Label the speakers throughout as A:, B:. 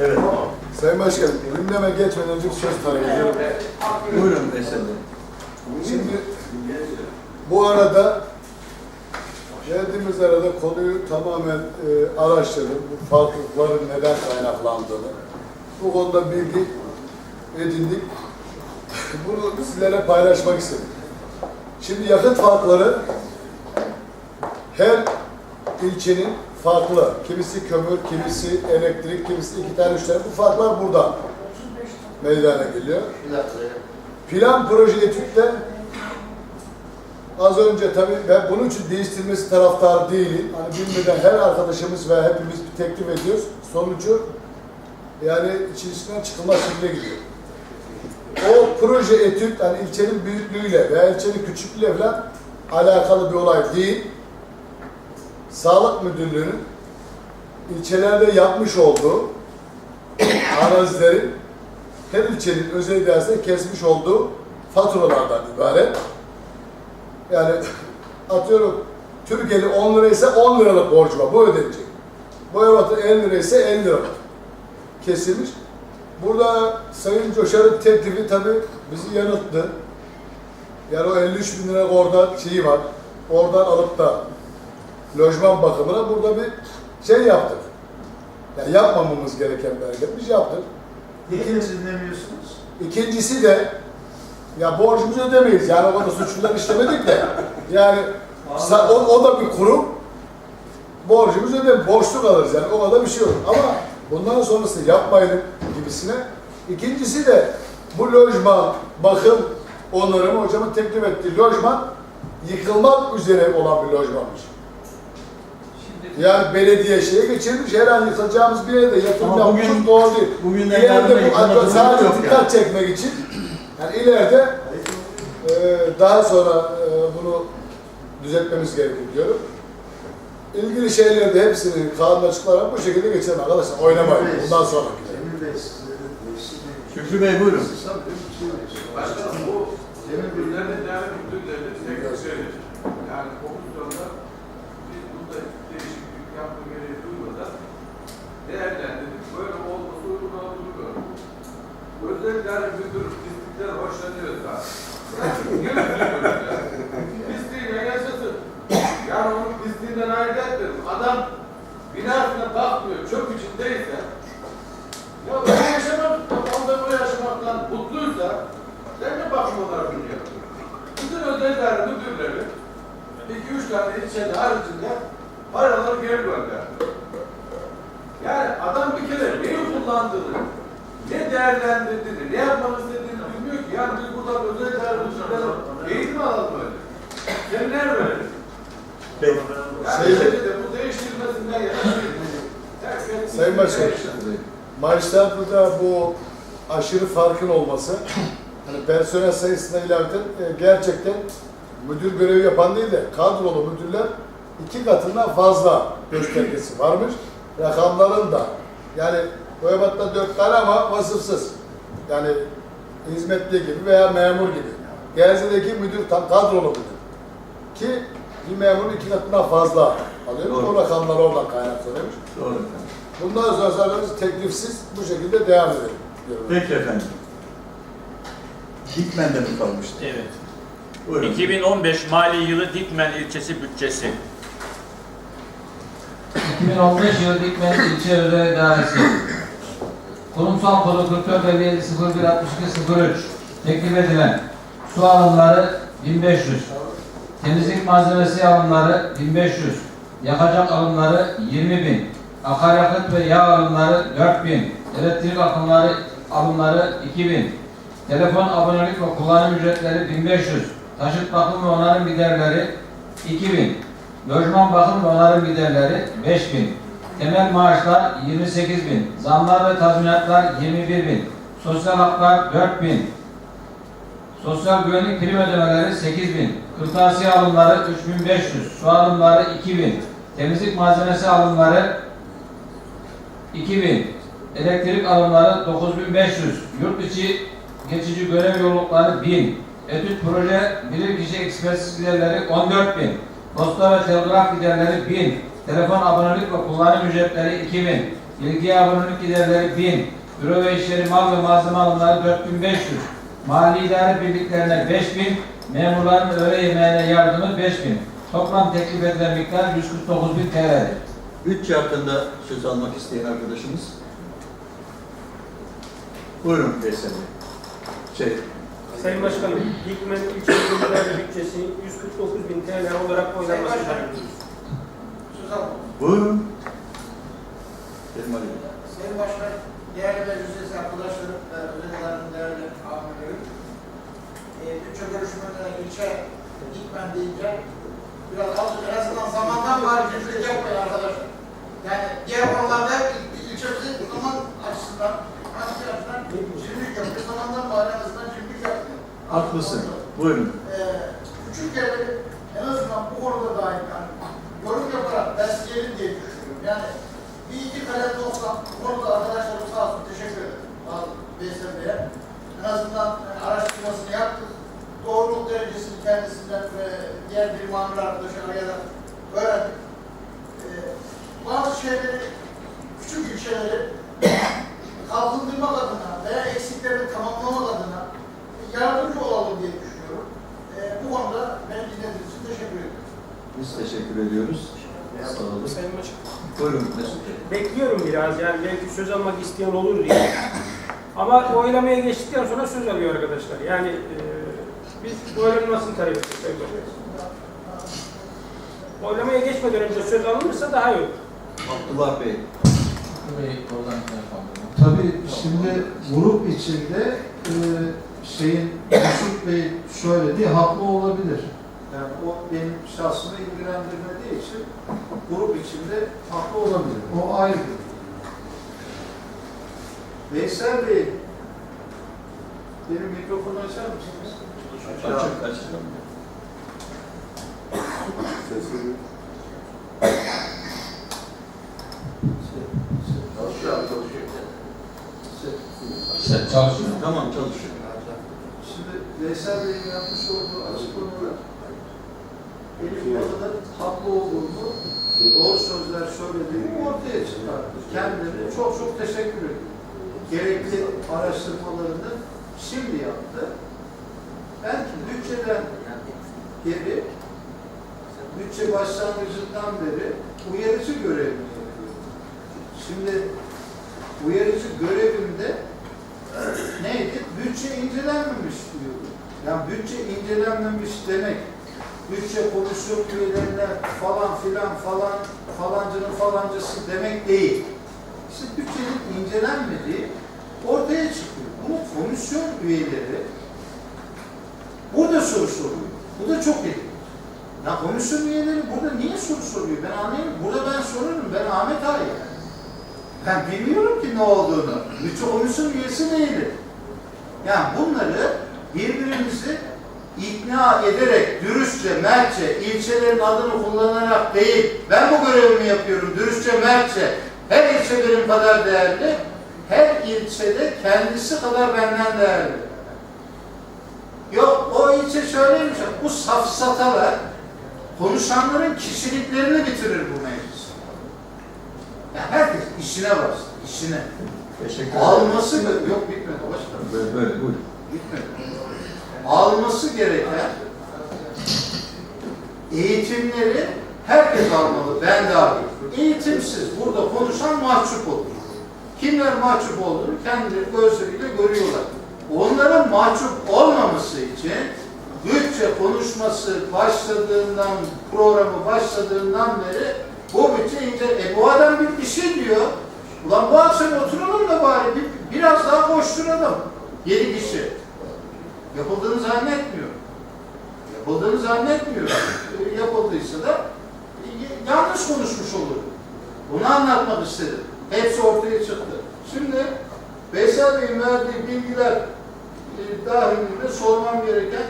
A: Evet.
B: Sayın Başkanım, gündeme geçmeden önce bir söz talep ediyorum.
A: Buyurun Beyefendi.
B: Şimdi bu arada geldiğimiz arada konuyu tamamen e, araştırdım. Bu farklılıkların neden kaynaklandığını. Bu konuda bilgi edindik. Bunu sizlere paylaşmak istedim. Şimdi yakıt farkları her ilçenin farklı. Kimisi kömür, kimisi elektrik, kimisi iki tane üç tane. Bu farklar burada meydana geliyor. Plan proje etütte az önce tabii ben bunun için değiştirmesi taraftar değilim. Hani bilmeden her arkadaşımız ve hepimiz bir teklif ediyoruz. Sonucu yani içerisinden çıkılmaz şekilde gidiyor. O proje etüt hani ilçenin büyüklüğüyle veya ilçenin küçüklüğüyle falan alakalı bir olay değil. Sağlık Müdürlüğü'nün ilçelerde yapmış olduğu arazilerin her ilçenin özel idaresine kesmiş olduğu faturalardan ibaret. Yani atıyorum Türkiye'li 10 liraysa 10 liralık borcu var. Bu ödenecek. Boyabatı 50 liraysa 50 liralık kesilmiş. Burada Sayın Coşar'ın teklifi tabii bizi yanılttı. Yani o 53 bin lira orada şeyi var. Oradan alıp da lojman bakımına burada bir şey yaptık. Yani yapmamamız gereken bir hareket biz yaptık.
A: Niye dinlemiyorsunuz?
B: İkincisi de ya borcumuzu ödemeyiz. Yani o kadar suçlular işlemedik de. Yani o, o da bir kurum. Borcumuzu ödemeyiz. Borçlu kalırız yani. O kadar bir şey yok. Ama bundan sonrası yapmayalım gibisine. İkincisi de bu lojman, bakım onarımı hocamın teklif ettiği lojman yıkılmak üzere olan bir lojmanmış. Yani belediye şeye geçirmiş, her an yıkılacağımız bir yerde yatırım
A: Ama bugün-
B: yapmamız doğru değil.
A: bugünden
B: İleride
A: yarına
B: bu
A: yıkılma
B: sadece
A: yok
B: dikkat çekmek için, yani ileride e, daha sonra e, bunu düzeltmemiz gerekiyor diyorum. İlgili şeylerde hepsini kanun açıklarak bu şekilde geçelim arkadaşlar. Oynamayın bundan sonra.
C: Cemil Bey size de değişik bir-
A: Şükrü Bey buyurun.
C: Bir şey.
D: Başkanım bu
C: Cemil Bey,
D: Değerli müdür pislikten hoşlanıyorsa yani yürütmüyoruz ya. Pisliğine yaşasın. Yani onun pisliğinden ayrı etmedim. Adam binasına bakmıyor, çöp içindeyse ya ben yaşamak, onda bu yaşamaktan mutluysa sen de bakmalar yapıyor. Bütün idare müdürleri iki üç tane ilçede haricinde paraları geri gönderdi. Yani adam bir kere neyi kullandığını, ne değerlendirdiğini, ne yapmak istediğini bilmiyor ki. Yani biz buradan özel müdürleri eğitim alalım öyle. Seminer verelim.
A: Bey.
D: Yani
B: Şey-
D: şeyde de bu değiştirmesinden yana
B: Sayın Başkanım.
D: değiştirdi.
B: Maaşlarda bu aşırı farkın olması, hani personel sayısına ilaveten e, gerçekten müdür görevi yapan değil de kadrolu müdürler iki katından fazla göstergesi varmış. Rakamların da yani Boyabat'ta dört tane ama vasıfsız. Yani hizmetli gibi veya memur gibi. Gerze'deki müdür tam kadrolu müdür. Ki bir memurun iki katından fazla alıyor.
A: Doğru.
B: O rakamlar oradan kaynaklanıyormuş.
A: Doğru efendim.
B: Bundan sonra sarılırız teklifsiz bu şekilde devam edelim. diyorum.
A: Peki efendim. Dikmen'de mi kalmıştı?
E: Evet.
A: Buyurun.
E: 2015 mali yılı Dikmen ilçesi bütçesi.
F: 2015 yılı Dikmen İlçe Özel İdaresi Kurumsal kodu 44 57 01 62 03 teklif edilen su alımları 1500 temizlik malzemesi alımları 1500 yakacak alımları 20.000 akaryakıt ve yağ alımları 4000 elektrik akımları alımları 2000 telefon abonelik ve kullanım ücretleri 1500 taşıt bakım ve onarım giderleri 2000 Lojman bakım ve onarım giderleri 5000. Temel maaşlar 28000. Zamlar ve tazminatlar 21000. Sosyal haklar 4000. Sosyal güvenlik prim ödemeleri 8000. Kırtasiye alımları 3500. Su alımları 2000. Temizlik malzemesi alımları 2000. Elektrik alımları 9500. Yurt içi geçici görev yollukları 1000. Etüt proje bilirkişi ekspertiz giderleri 14000. Posta ve telgraf giderleri 1000. Telefon abonelik ve kullanım ücretleri 2000. İlgi abonelik giderleri 1000. Büro ve işleri mal ve malzeme alımları 4500. Mali idare birliklerine 5000. Memurların öğle yemeğine yardımı 5000. Toplam teklif edilen miktar 149 bin TL'dir.
A: Bütçe hakkında söz almak isteyen arkadaşımız. Buyurun Veysel Bey. Şey,
G: Sayın Başkanım, Dikmen İlçe Müdürlüğü bütçesi 149 bin TL olarak oylanması talebimiz.
A: buyurun. Kerim Ali Bey.
C: Sayın Başkan, değerli meclis arkadaşlarım ve özelliklerin değerli amirlerim, e, bütçe görüşmelerine ilçe gitmem deyince biraz az en azından zamandan bari cimrilik yapmayın arkadaşlar. Yani diğer konularda il- ilçemizin zaman açısından, hangi açıdan cimrilik yapıyor, zamandan bari en azından cimrilik yapmıyor.
A: Haklısın. Buyurun.
C: Ee, küçük yerleri en azından bu konuda dahi yorum yaparak besleyelim diye düşünüyorum. Yani bir iki kalem olsam bu konuda arkadaşlarım sağ olsun teşekkür ederim. Bazı Veysel Bey'e. En azından yani araştırmasını yaptık. Doğruluk derecesini kendisinden ve diğer bir mamur arkadaşı arayarak öğrendik. Ee, bazı şeyleri, küçük ilçeleri kalkındırmak adına veya eksiklerini tamamlamak adına yardımcı olalım diye düşünüyorum. Ee, bu konuda beni dinlediğiniz için teşekkür ederim.
A: Biz teşekkür ediyoruz. Sağ olun.
G: Sayın Başkanım.
A: Buyurun Mesut Bey.
G: Bekliyorum biraz yani belki söz almak isteyen olur diye. Ama oylamaya geçtikten sonra söz alıyor arkadaşlar. Yani e, biz oylanmasını talep ettik Sayın Başkanım. Oylamaya geçmeden önce söz alınırsa daha iyi olur.
A: Abdullah Bey.
H: Tabii şimdi grup içinde e, şeyin Mesut Bey söylediği haklı olabilir. Yani o benim şahsımı ilgilendirmediği için grup içinde haklı olabilir. O ayrı. Veysel Bey, benim mikrofonu açar mısınız?
A: Açık açık.
H: Çalışıyor, çalışıyor.
F: Set çalışıyor.
A: Tamam çalışıyor.
H: Şimdi Veysel Bey'in yapmış olduğu açıklamalar benim kadar haklı olduğumu, doğru sözler söylediğimi ortaya çıkarttı. Kendilerine çok çok teşekkür ediyorum. Gerekli araştırmalarını şimdi yaptı. Ben bütçeden geri, bütçe başlangıcından beri uyarıcı görevimi yapıyorum. Şimdi uyarıcı görevimde neydi? Bütçe incelenmemiş diyordu. Yani bütçe incelenmemiş demek, bütçe komisyon üyelerine falan filan falan falancının falancası demek değil. İşte bütçenin incelenmediği ortaya çıkıyor. Bunu komisyon üyeleri burada soru soruyor. Bu da çok ilginç. Ya komisyon üyeleri burada niye soru soruyor? Ben anlayamıyorum. Burada ben sorarım. Ben Ahmet Ağa'yım. Ben bilmiyorum ki ne olduğunu. Bütçe komisyon üyesi değilim. Yani bunları birbirimizi ikna ederek, dürüstçe, mertçe, ilçelerin adını kullanarak değil, ben bu görevimi yapıyorum, dürüstçe, mertçe, her ilçe benim kadar değerli, her ilçede kendisi kadar benden değerli. Yok, o ilçe şöyleymiş, bu safsatalar, konuşanların kişiliklerini bitirir bu meclis. Ya herkes işine baksın, işine.
A: Teşekkür ederim.
H: Alması yok bitmedi başkanım.
A: Böyle, böyle buyurun.
H: Bitmedi. Alması gereken eğitimleri herkes almalı, ben dahil. Eğitimsiz burada konuşan mahcup olur. Kimler mahcup olduğunu kendileri gözleriyle görüyorlar. Onların mahcup olmaması için bütçe konuşması başladığından, programı başladığından beri bu bütçe ince, e bu adam bir, şey diyor. Ulan bu akşam oturalım da bari bir, biraz daha koşturalım. Yedi kişi. Yapıldığını zannetmiyor. Yapıldığını zannetmiyor. E, Yapıldıysa da e, yanlış konuşmuş olur. Bunu anlatmak istedim. Hepsi ortaya çıktı. Şimdi Veysel Bey'in verdiği bilgiler e, dahilinde sormam gereken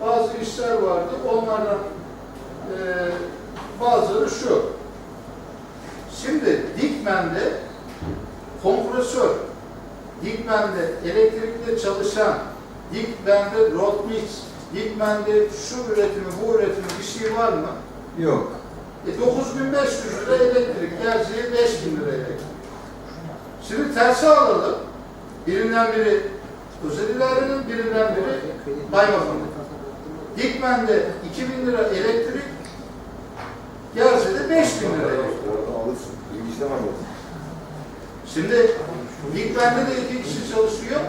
H: bazı işler vardı. Onlardan e, bazıları şu. Şimdi Dikmen'de kompresör, Dikmen'de elektrikle çalışan, Dikmen'de rot mix, Dikmen'de şu üretimi, bu üretimi bir şey var mı?
A: Yok.
H: E 9500 lira elektrik, gerçeği 5000 lira elektrik. Şimdi tersi alalım. Birinden biri özel idarenin, birinden biri kaymakamın. Dikmen'de 2000 lira elektrik, Gerze'de 5000 lira elektrik. Şimdi Dikmen'de de iki kişi çalışıyor,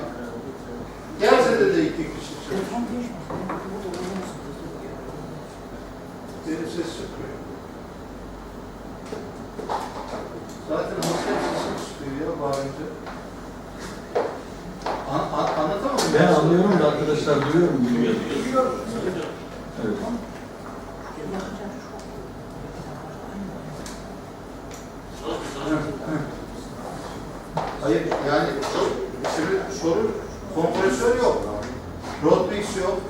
H: Gerze'de de iki kişi çalışıyor. Benim ses çıkmıyor. Zaten hostel sesim çıkıyor ya bağırınca. An, an, anlatamadım.
A: Ben anlıyorum da arkadaşlar duyuyorum duyuyor. Evet.
H: Hayır yani şimdi sorun kompresör yok. Rotmix yok.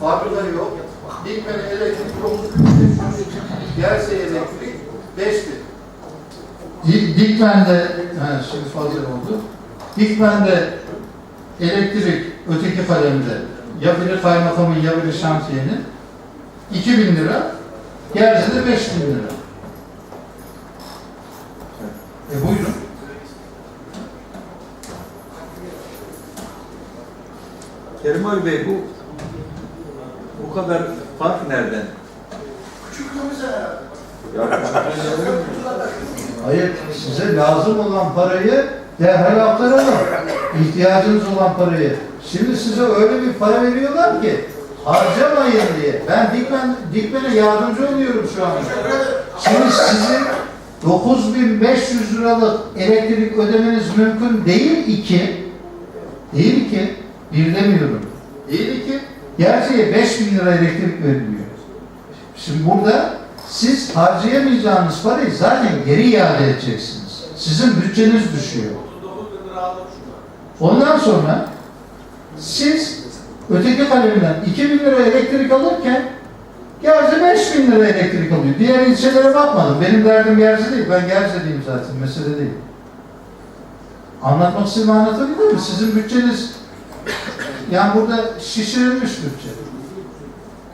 H: Fabrika yok. Dikmen'e elektrik 9500. Gerse elektrik 5000. Di- Dikmen'de, he, şimdi fazla oldu. Dikmen'de elektrik öteki kalemde ya biri kaymakamın ya biri şantiyenin 2000 lira, Gerze'de 5000 lira. E buyurun.
A: Kerim Ali Bey bu bu kadar fark nereden?
C: Küçüklüğümüz herhalde.
H: Hayır, size lazım olan parayı derhal aktaralım. İhtiyacınız olan parayı. Şimdi size öyle bir para veriyorlar ki harcamayın diye. Ben Dikmen, Dikmen'e yardımcı oluyorum şu an. Şimdi sizin 9500 liralık elektrik ödemeniz mümkün değil iki. Değil ki. Bir demiyorum. Değil ki. Gerçeğe 5000 lira elektrik veriliyor. Şimdi burada siz harcayamayacağınız parayı zaten geri iade edeceksiniz. Sizin bütçeniz düşüyor.
D: 39 bin lira aldım şurada.
H: Ondan sonra siz öteki kalemden 2000 lira elektrik alırken Gerze 5000 lira elektrik alıyor. Diğer ilçelere bakmadım. Benim derdim Gerze değil. Ben Gerze'liyim zaten. Mesele değil. Anlatmak istediğimi anlatabildim mi? Sizin bütçeniz yani burada şişirilmiş bütçe.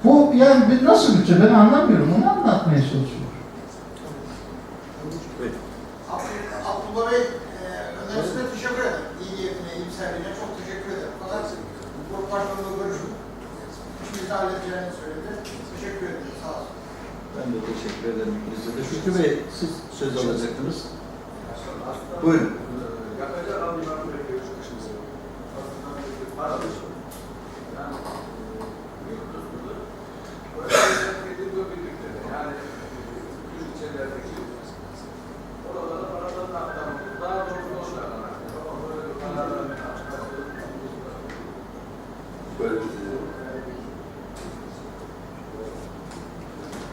H: Bu yani bir nasıl bütçe ben anlamıyorum. Onu anlatmaya çalışıyorum.
C: Abdullah Abdullah Bey, e, önerisine teşekkür ederim. İyi niyetine, iyimserliğine çok teşekkür ederim. Fakat Grup Başkanı'nla görüşüp işimizi halledeceğini söyledi. Teşekkür ederim. Sağ olun.
A: Ben de teşekkür ederim de. Şükrü Bey siz söz alacaktınız. Buyurun.
D: Yakacak alımlarını bekliyoruz kışımızı. Paralı. Yani büyük kısmını öğrencilerin birlikte yani büyük ilçelerdeki oralara paralarını aktarmamız daha doğru olacak. Böyle kararların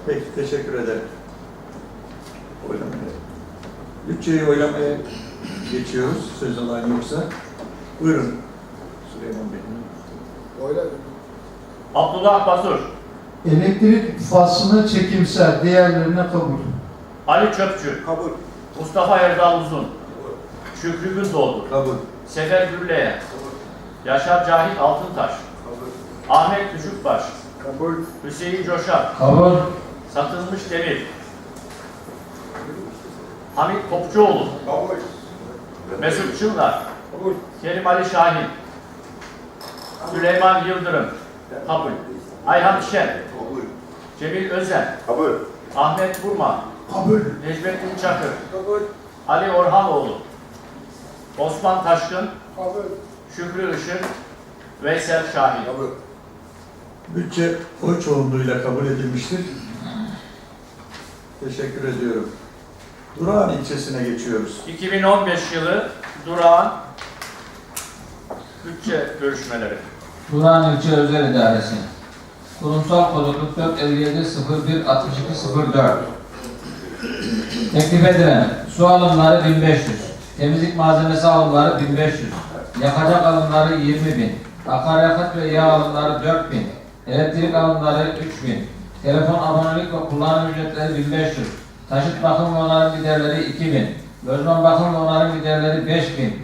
A: Peki teşekkür ederim. Oylamaya. Bütçeyi oylamaya geçiyoruz. Söz alan yoksa. Buyurun. Süleyman Bey.
B: Oyla.
E: Abdullah Basur,
H: Elektrik faslına çekimsel, diğerlerine kabul.
E: Ali Çöpçü,
A: Kabul.
E: Mustafa Erdal Uzun, Şükrü Gündoğdu,
A: Kabul.
E: Sefer Gürleyen, Yaşar Cahit Altıntaş, Ahmet Düşükbaş,
A: Kabul.
E: Hüseyin Coşar,
F: Kabul.
E: Satılmış Demir, Hamit Topçuoğlu,
A: Kabul.
E: Mesut Çıllar, Kerim Ali Şahin, Süleyman Yıldırım, kabul. Ayhan Şen,
A: Kabul.
E: Cemil Özen,
A: Kabul.
E: Ahmet Burma,
B: Kabul.
E: Necmettin Çakır, Ali Orhanoğlu, Osman Taşkın,
B: Kabul.
E: Şükrü Işık, Veysel Şahin.
A: Kabul. Bütçe oy çoğunluğuyla kabul edilmiştir. Teşekkür ediyorum. Durağan ilçesine geçiyoruz.
E: 2015 yılı durağan bütçe görüşmeleri.
F: Turan İlçe Özel İdaresi. Kurumsal kodu 44 57 01 62 04. Teklif edilen su alımları 1500, temizlik malzemesi alımları 1500, yakacak alımları 20 bin, akaryakıt ve yağ alımları 4000, elektrik alımları 3000, telefon abonelik ve kullanım ücretleri 1500, taşıt bakım onarım giderleri 2000, lojman bakım onarım giderleri 5000,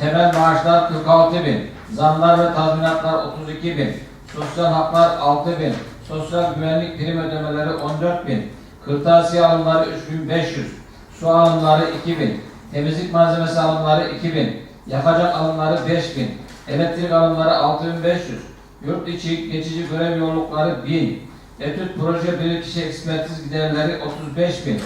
F: temel maaşlar 46 bin, zamlar ve tazminatlar 32 bin, sosyal haklar 6 bin, sosyal güvenlik prim ödemeleri 14 bin, Kırtasiye alımları 3500. Su alımları 2000. Temizlik malzemesi alımları 2000. Yakacak alımları 5000. Elektrik alımları 6500. Yurt içi geçici görev yollukları 1000. Etüt proje bilirkişi ekspertiz giderleri 35000.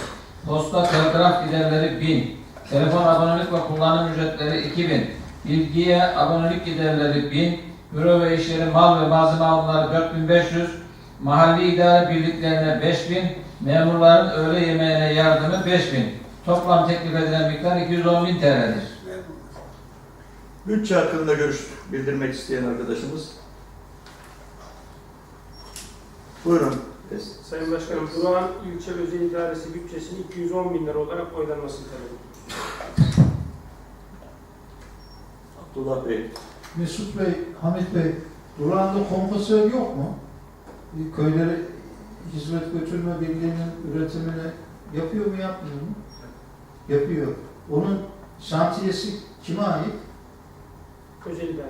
F: Posta telgraf giderleri 1000. Telefon abonelik ve kullanım ücretleri 2000. Bilgiye abonelik giderleri 1000. Büro ve iş yeri mal ve malzeme alımları 4500. Mahalli idare birliklerine 5000. Memurların öğle yemeğine yardımı 5000. Toplam teklif edilen miktar 210 bin TL'dir.
A: Bütçe hakkında görüş bildirmek isteyen arkadaşımız. Buyurun.
G: Sayın Başkanım, Durağan İlçe Özel İdaresi bütçesini 210 bin lira olarak oylanmasını talep.
A: Abdullah Bey.
H: Mesut Bey, Hamit Bey, durağında kompozör yok mu? Bir Köylere hizmet götürme birliğinin üretimini yapıyor mu, yapmıyor mu? Yapıyor. Onun şantiyesi kime ait?
G: Özel İdare.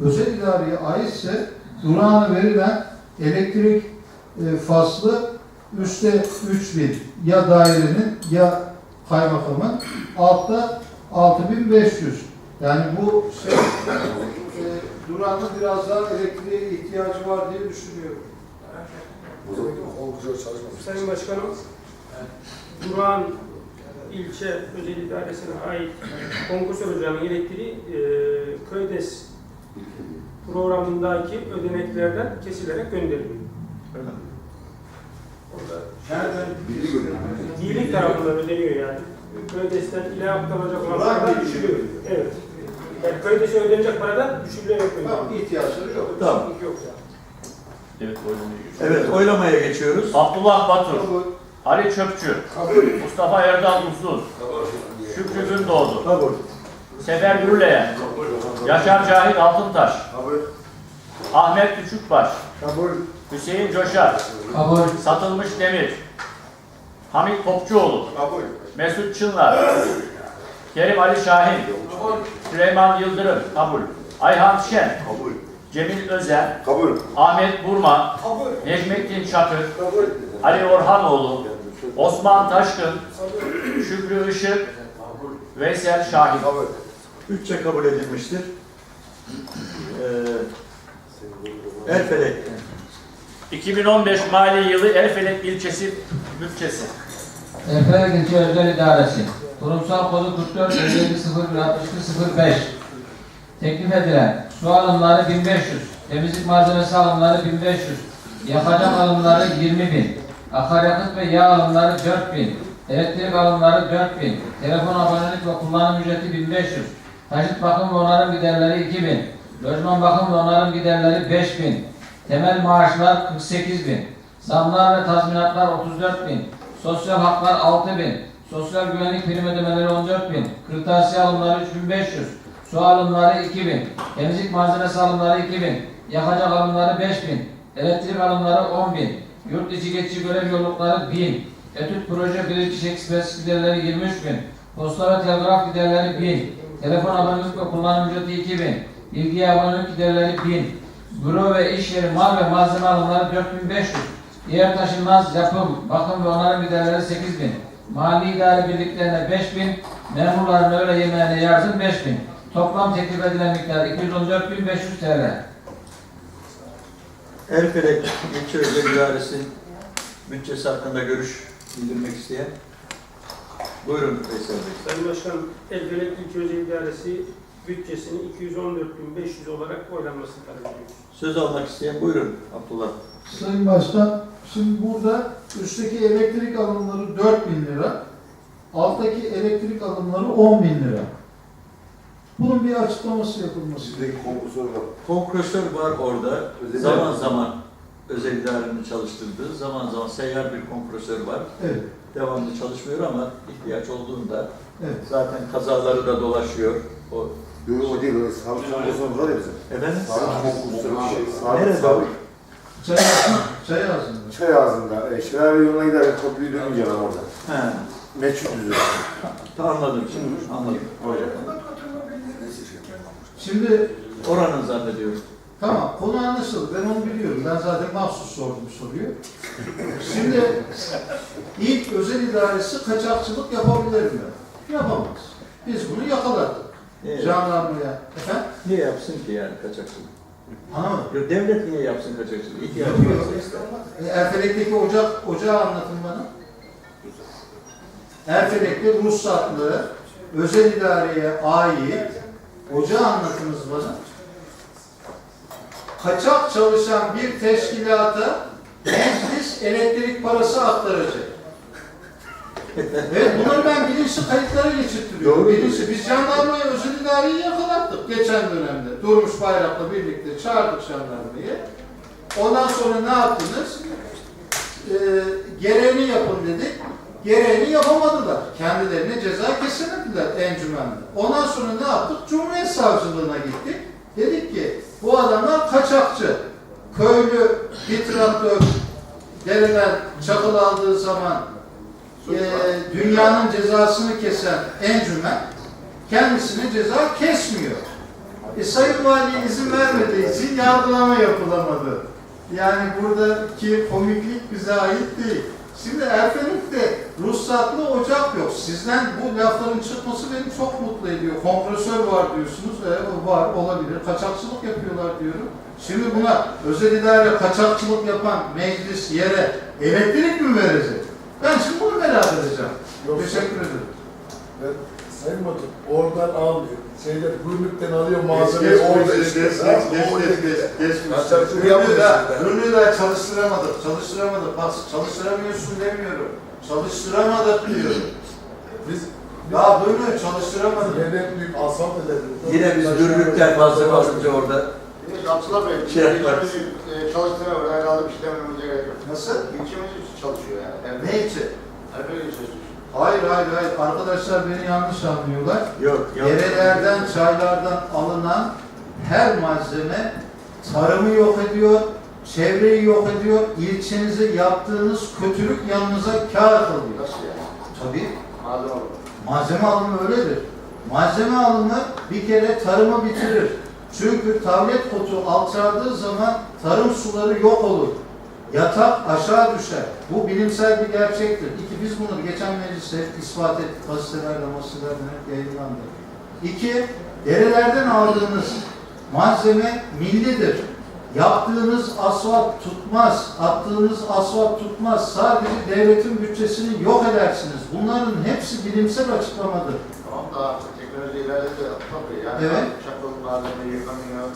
H: Özel idareye aitse durağına verilen elektrik e, faslı üstte 3000 ya dairenin ya kaymakamın altta 6500. Yani bu şey, e, durağının biraz daha elektriğe ihtiyacı var diye düşünüyorum.
B: Çalışmamış.
G: Sayın Başkanım, Durağan ilçe özel idaresine ait konkurs ocağının elektriği e, Köydes programındaki ödeneklerden kesilerek gönderiliyor.
A: Öyle?
G: Orada
B: Nereden?
G: Diyelik tarafından ödeniyor yani. Köydes'ten ile aktarılacak paradan
B: birliği.
G: düşülüyor. Evet. Yani Köydes'e ödenecek paradan düşürülerek
B: Tamam,
G: ödeniyor.
B: ihtiyaçları yok.
A: Tamam.
G: Yok yani.
E: Evet oylamayı
A: Evet, oylamaya geçiyoruz.
E: Abdullah Batur. Ali Çöpçü, Mustafa Erdal Uzun, Şükrü Gündoğdu,
A: Kabul.
E: Sefer Gürleyen, Yaşar Cahit Altıntaş,
B: Kabul.
E: Ahmet Küçükbaş,
B: Kabul.
E: Hüseyin Coşar,
F: Kabul.
E: Satılmış Demir, Hamit Topçuoğlu,
B: Kabul.
E: Mesut Çınlar, Kerim Ali Şahin, Süleyman Yıldırım, kabul. Ayhan Şen,
B: Kabul.
E: Cemil Özen,
B: Kabul.
E: Ahmet Burma, Necmettin Çakır, Ali Orhanoğlu, Osman Taşkın, Şükrü Işık, Veysel Şahin.
B: Kabul.
A: Bütçe kabul edilmiştir. Ee, Erfelek.
E: 2015 mali yılı Erfelek ilçesi bütçesi.
F: Erfelek İlçe Özel İdaresi. Kurumsal kodu 44 57 01 05. Teklif edilen su alımları 1500. Temizlik malzemesi alımları 1500. Yakacak alımları 20 bin. Akaryakıt ve yağ alımları 4000. Elektrik alımları 4000. Telefon abonelik ve kullanım ücreti 1500. Taşıt bakım ve onarım giderleri 2000. Lojman bakım ve onarım giderleri 5000. Temel maaşlar 48 bin. Zamlar ve tazminatlar 34 bin. Sosyal haklar 6 bin. Sosyal güvenlik prim ödemeleri 14 bin. Kırtasiye alımları 3500. Su alımları 2 bin. Temizlik malzemesi alımları 2 bin. Yakacak alımları 5 bin. Elektrik alımları 10 bin. Yurt içi geçici görev yollukları 1000. Etüt proje bilirkişi ekspres giderleri 23 bin. Posta ve telgraf giderleri 1000. Telefon abonelik ve kullanım ücreti 2000. Bilgi abonelik giderleri 1000. Büro ve iş yeri mal ve malzeme alımları 4500. Diğer taşınmaz yapım, bakım ve onarım giderleri 8000. Mali idare birliklerine 5000. Memurların öğle yemeğine yardım 5000. Toplam teklif edilen miktar 214.500 TL.
A: Erfelek İlçe Özel İdaresi bütçesi hakkında görüş bildirmek isteyen. Buyurun Veysel Bey.
G: Sayın Başkanım, Elfelek İlçe Özel İdaresi bütçesini 214.500 olarak oylanmasını talep ediyoruz.
A: Söz almak isteyen buyurun Abdullah.
H: Sayın Başkan, şimdi burada üstteki elektrik alımları 4000 lira, alttaki elektrik alımları 10 bin lira. Bunun bir açıklaması yapılması.
B: Sizdeki konkursör var.
A: Kompresör var orada.
B: Özel
A: zaman zaman özel idarenin çalıştırdığı, zaman zaman seyyar bir kompresör var.
H: Evet,
A: Devamlı çalışmıyor ama ihtiyaç olduğunda
H: evet.
A: zaten kazaları da dolaşıyor. O
I: Yok o değil, o sağlık konkursumuz var ya bizim.
A: efendim?
I: Sağlık konkursu bir şey. Sağlık,
A: Nerede
I: sağlık.
H: Çay ağzında. Çay ağzında.
I: Çay ağzında, e, Şelale yoluna giderken kapıyı dönünce ben orada.
A: He,
I: Meçhul düzü.
A: anladım şimdi. Anladım.
I: Orada.
H: Şimdi
A: Oranın zannediyorum.
H: Tamam, konu anlaşıldı. Ben onu biliyorum. Ben zaten mahsus sordum soruyu. Şimdi ilk özel idaresi kaçakçılık yapabilir mi? Yapamaz. Biz bunu yakaladık.
A: Niye,
H: Jandarmaya. Efendim?
A: niye yapsın ki yani kaçakçılık?
H: Anlamadım.
A: Yok, devlet niye yapsın kaçakçılık? İhtiyacı varsa ister.
H: E, Erfelek'teki ocak, ocağı anlatın bana. Erfelek'te ruhsatlı, özel idareye ait ocağı anlatınız bana. Kaçak çalışan bir teşkilata meclis elektrik parası aktaracak. Evet, bunları ben bilinçli kayıtlara geçirtiyorum.
A: Doğru.
H: Bilinçli. Biz jandarmaya özel idareyi yakalattık geçen dönemde. Durmuş Bayrak'la birlikte çağırdık jandarmayı. Ondan sonra ne yaptınız? Ee, gereğini yapın dedik. Gereğini yapamadılar. Kendilerine ceza kesemediler encümende. Ondan sonra ne yaptık? Cumhuriyet Savcılığına gittik. Dedik ki bu adamlar kaçakçı. Köylü bir traktör dereden çakıl aldığı zaman e, dünyanın cezasını kesen encümen kendisine ceza kesmiyor. E, Sayın Vali izin vermediği için yargılama yapılamadı. Yani buradaki komiklik bize ait değil. Şimdi Erfelik'te ruhsatlı ocak yok. Sizden bu lafların çıkması beni çok mutlu ediyor. Kompresör var diyorsunuz. E, var olabilir. Kaçakçılık yapıyorlar diyorum. Şimdi buna özel idare kaçakçılık yapan meclis yere elektrik mi verecek? Ben şimdi bunu merak edeceğim.
B: Yok.
H: Teşekkür ederim.
B: Ben, Sayın Batum oradan almıyor. Şeyde gümrükten alıyor malzemeyi
I: Geç,
B: orada
I: geç,
B: işte.
I: geç, geç,
B: orada
I: geç, geç, geç.
H: Ürünü de, ürünü de çalıştıramadık, çalıştıramadık. Bak çalıştıramıyorsun demiyorum. Çalıştıramadık diyorum.
B: Biz
H: Ya buyurun çalıştıramadık.
B: Neden büyük asfalt edelim.
A: Yine biz dürlükler fazla fazlaca orada
J: Abdullah Bey,
A: Şey yaparız.
J: İlçemizi e, çalıştırmıyor. Herhalde bir şey dememize gerek yok.
H: Nasıl?
J: İlçemiz çalışıyor yani. Evet.
H: Ne için?
J: Erbil ilçesi.
H: Hayır hayır hayır. Arkadaşlar beni yanlış anlıyorlar.
A: yok. yok.
H: Derelerden, çaylardan alınan her malzeme tarımı yok ediyor, çevreyi yok ediyor, ilçenize yaptığınız kötülük yanınıza kâr kılıyor.
J: Nasıl yani?
H: Tabii.
J: Malzeme olur.
H: Malzeme alımı öyledir. Malzeme alımı bir kere tarımı bitirir. Çünkü tablet kotu alçaldığı zaman tarım suları yok olur. Yatak aşağı düşer. Bu bilimsel bir gerçektir. İki, biz bunları geçen mecliste ispat ettik. Gazetelerde, gazetelerde hep yayınlandı. İki, derelerden aldığınız malzeme millidir. Yaptığınız asfalt tutmaz, attığınız asfalt tutmaz. Sadece devletin bütçesini yok edersiniz. Bunların hepsi bilimsel açıklamadır.
J: Tamam da teknoloji ilerledi Bey. Yani
H: Evet.
J: Yıkanıyor.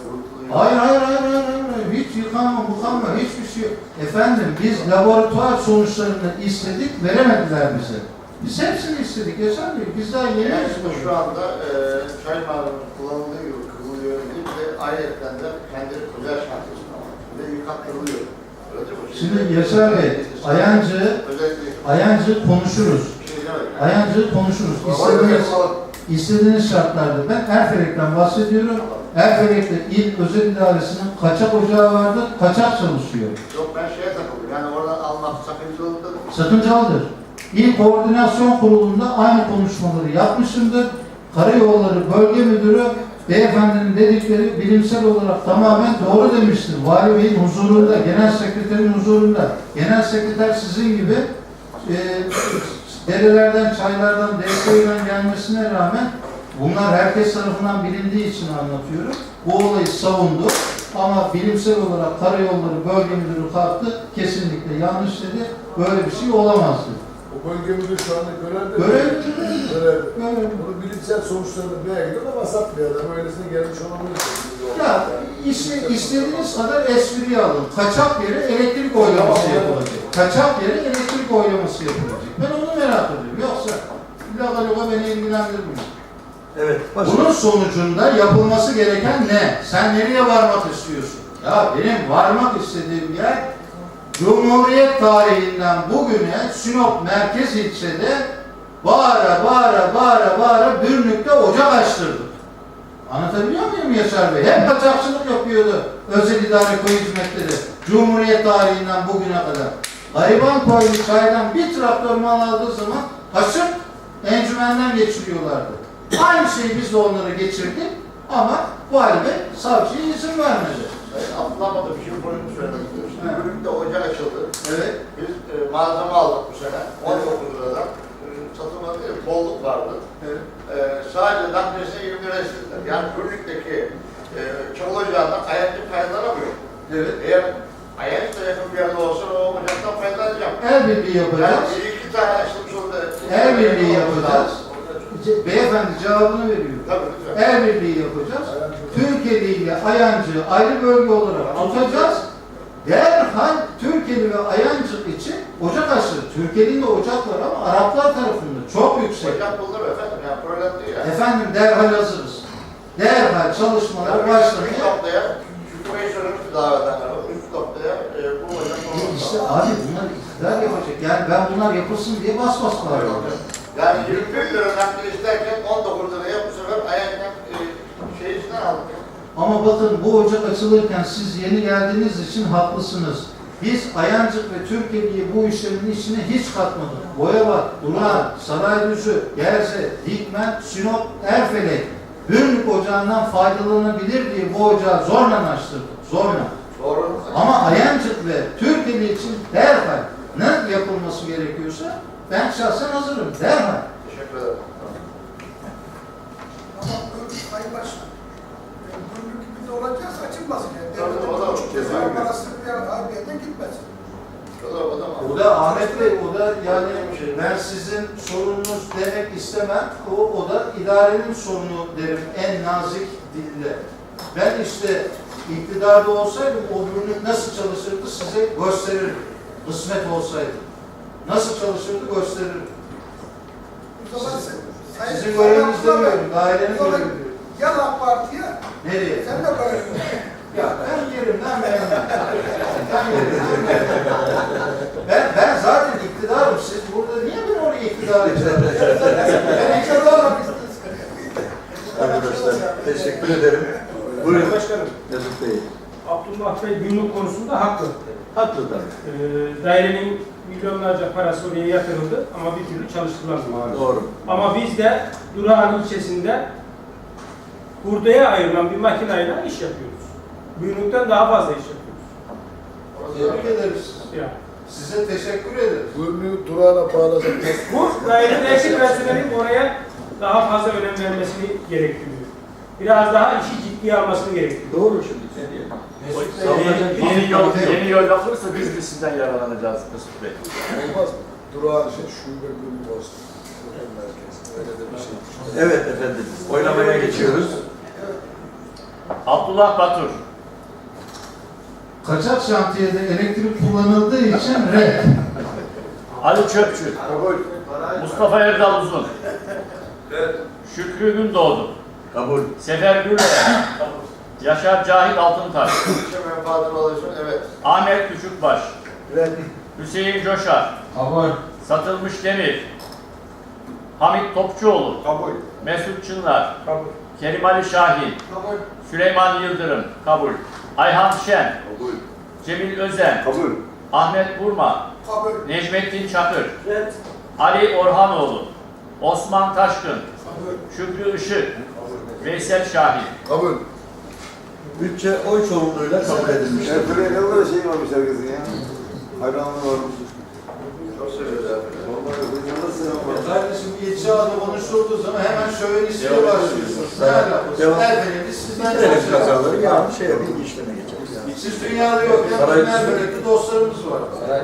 H: Hayır, hayır, hayır, hayır, hayır. Hiç yıkanma, bukanma, hiçbir şey. Efendim, biz laboratuvar sonuçlarını istedik, veremediler bize. Biz hepsini istedik, Yaşar Bey. Biz daha yeni
J: Yani
H: istedik.
J: şu anda e, çay malzemesi kullanıldığı gibi kırılıyor deyip ve ayrıca de kendi özel şantiyosuna var. Ve yıkattırılıyor.
H: Şimdi Yaşar Bey, Ayancı, Ayancı konuşuruz.
J: şey.
H: Ayancı konuşuruz. İstediğiniz, istediğiniz şartlarda. Ben Erfelek'ten bahsediyorum. Erfelek'te il özel idaresinin kaçak ocağı vardı, kaçak çalışıyor.
J: Yok ben şeye takıldım. Yani oradan almak sakıncalı da
H: Sakıncalıdır. İl Koordinasyon Kurulu'nda aynı konuşmaları yapmışımdır. Karayolları Bölge Müdürü beyefendinin dedikleri bilimsel olarak tamamen doğru demiştir. Vali Bey'in huzurunda, Genel Sekreterin huzurunda. Genel Sekreter sizin gibi e, derelerden, çaylardan, DSİ'den gelmesine rağmen bunlar herkes tarafından bilindiği için anlatıyorum. Bu olayı savundu ama bilimsel olarak Karayolları Bölge Müdürü kalktı. Kesinlikle yanlış dedi. Böyle bir şey olamazdı.
B: O bölge müdürü şu anda görevde.
H: Görev
B: Görev.
H: Görev.
B: Bunu bilimsel sonuçlarını beğenmiyor ama satmıyor adam. Öylesine gelmiş olabilir.
H: Ya iste, istediğiniz kadar espriye alın. Kaçak yere elektrik oylaması yapılacak. Kaçak yere elektrik oylaması yapılacak. Ben onu merak ediyorum. Yoksa laga loga beni ilgilendirmiyor.
A: Evet. Başka.
H: Bunun sonucunda yapılması gereken ne? Sen nereye varmak istiyorsun? Ya benim varmak istediğim yer Cumhuriyet tarihinden bugüne Sinop merkez ilçede bağıra bağıra bağıra bağıra Bürnük'te ocak açtırdık. Anlatabiliyor muyum Yaşar Bey? Hep kaçakçılık yapıyordu özel idare koyu hizmetleri. Cumhuriyet tarihinden bugüne kadar. Gariban koydu çaydan bir traktör mal aldığı zaman kaçıp encümenden geçiriyorlardı. Aynı şeyi biz de onlara geçirdik ama vali bey savcıya izin vermedi.
J: Bir şey projesi söylemek istiyorum. Bölümde ocak açıldı.
B: Evet.
J: Biz e, malzeme aldık bu sene. 19 liradan. E, satılmadı değil, bolluk vardı.
B: Evet.
J: E, sadece naklisine 20 lira istediler. Yani Gürlük'teki e, çakıl ocağından ayancı faydalanamıyor.
B: Evet.
J: Eğer ayanç da yakın bir yerde olsa o ocaktan faydalanacağım.
H: El birliği
J: Yani
H: yapacağız.
J: bir iki tane açılmış oldu.
H: El birliği yapacağız. Beyefendi cevabını veriyor.
J: Tabii lütfen.
H: El birliği yapacağız. Türkiye ile Ayancı ayrı bölge olarak tutacağız. Derhal Türkiye'li ve Ayancı için ocak açtı. Türkiye'nin de ocak var ama Araplar tarafında çok yüksek.
J: Ocak bulunur efendim. Yani problem değil yani.
H: Efendim derhal hazırız. Derhal çalışmalar
J: Yani üç noktaya, Şükrü Bey söylemişti davet edenler. Üç noktaya e, bu ocak bulunur.
H: İşte abi bunlar iktidar yapacak. Yani ben bunlar yapılsın diye bas bas bağırıyorum.
J: Yani 21 lira nakli isterken 19 liraya bu sefer ayaktan e, şey içinden aldık.
H: Ama bakın bu ocak açılırken siz yeni geldiğiniz için haklısınız. Biz Ayancık ve Türkiye'yi bu işlerin içine hiç katmadık. Boyabat, Urla, Saraydüzü, Gerze, Dikmen, Sinop, Erfelek, Hürlük ocağından faydalanabilir diye bu ocağı zorla açtırdık. Zorla.
J: Doğru.
H: Ama Ayancık ve Türkiye için derhal ne yapılması gerekiyorsa ben şahsen hazırım. Derhal.
J: Teşekkür ederim.
K: Ama bu Sayın Başkan, gümrük gibi de olacaksa açılmasın yani. Devletin buçuk
J: kesinlikle.
K: defa parası bir yer harbiyete gitmesin.
J: O da, o da
H: O da Ahmet Bey, o da yani ben sizin sorununuz demek istemem. O, o da idarenin sorunu derim en nazik dille. Ben işte iktidarda olsaydım o ürünü nasıl çalışırdı size gösterirdim. Kısmet olsaydı. Nasıl çalışırdı gösterirdim.
K: Sayın
H: Sizin göreviniz demiyorum, dairenin görevi diyorum.
K: Gel AK Parti'ye,
H: Nereye?
K: sen de görevin.
H: Ya ben yerimden memnunum. Ben yerimden memnunum. Ben, ben zaten iktidarım. Siz burada niye beni oraya iktidar ediyorsunuz? ben iktidarım.
A: Arkadaşlar teşekkür ederim. Buyurun
G: Başkanım,
A: Yazık Bey.
G: Abdullah Bey günlük konusunda haklı.
A: Haklı da.
G: Ee, dairenin milyonlarca parası oraya yatırıldı ama bir türlü çalıştırılmadı maalesef.
A: Doğru.
G: Ama biz de Durağan ilçesinde hurdaya ayrılan bir makineyle iş yapıyoruz. Büyünlükten daha fazla iş yapıyoruz.
H: Tebrik ederiz.
G: Ya.
H: Size teşekkür ederiz.
B: Gümrüğü durağına bağlasak.
G: Bu dairedeki personelin oraya daha fazla önem vermesini gerektiriyor. Biraz daha işi ciddiye almasını gerektiriyor.
A: Doğru şimdi. Bir
E: Yeni yol,
A: şey yok.
E: yeni yol yapılırsa biz de sizden yararlanacağız Mesut Bey.
B: Olmaz mı? Durağın şey şube gümrük olsun. Otel merkezi. Öyle de bir şey.
A: Evet efendim. Oylamaya geçiyoruz.
E: Abdullah Batur,
H: Kaçak şantiyede elektrik kullanıldığı için red.
E: Ali Çöpçü, Mustafa Erdal Uzun, Şükrü Gündoğdu,
A: Kabul.
E: Sefer Gürler, Yaşar Cahit Altıntaş.
J: Evet.
E: Ahmet Küçükbaş, Hüseyin Coşar,
F: Kabul.
E: Satılmış Demir, Hamit Topçuoğlu,
J: Kabul.
E: Mesut Çınlar,
G: Kabul.
E: Kerim Ali Şahin,
J: Kabul.
E: Süleyman Yıldırım, kabul. Ayhan Şen,
I: Kabul.
E: Cemil Özen,
I: Kabul.
E: Ahmet Burma,
K: Kabul.
E: Necmettin Çakır, Ali Orhanoğlu, Osman Taşkın,
K: Kabul.
E: Şükrü Işık, Veysel Şahin.
B: Kabul.
A: Bütçe oy çoğunluğuyla kabul edilmiştir.
I: Ya böyle ne kadar şey varmış herkesin ya. Hayranlığı varmış.
J: Çok seviyoruz abi.
H: Kardeşim ilçe adı konuşulduğu zaman hemen şövenistliğe başlıyorsunuz. Ne?
A: Devam.
H: Her belediye sizden çalışıyor.
A: kazaları yarın şey yapayım işleme geçeriz. Yani.
H: Siz dünyada yok.
A: Saray-
H: Her belediye dostlarımız var.
A: Saray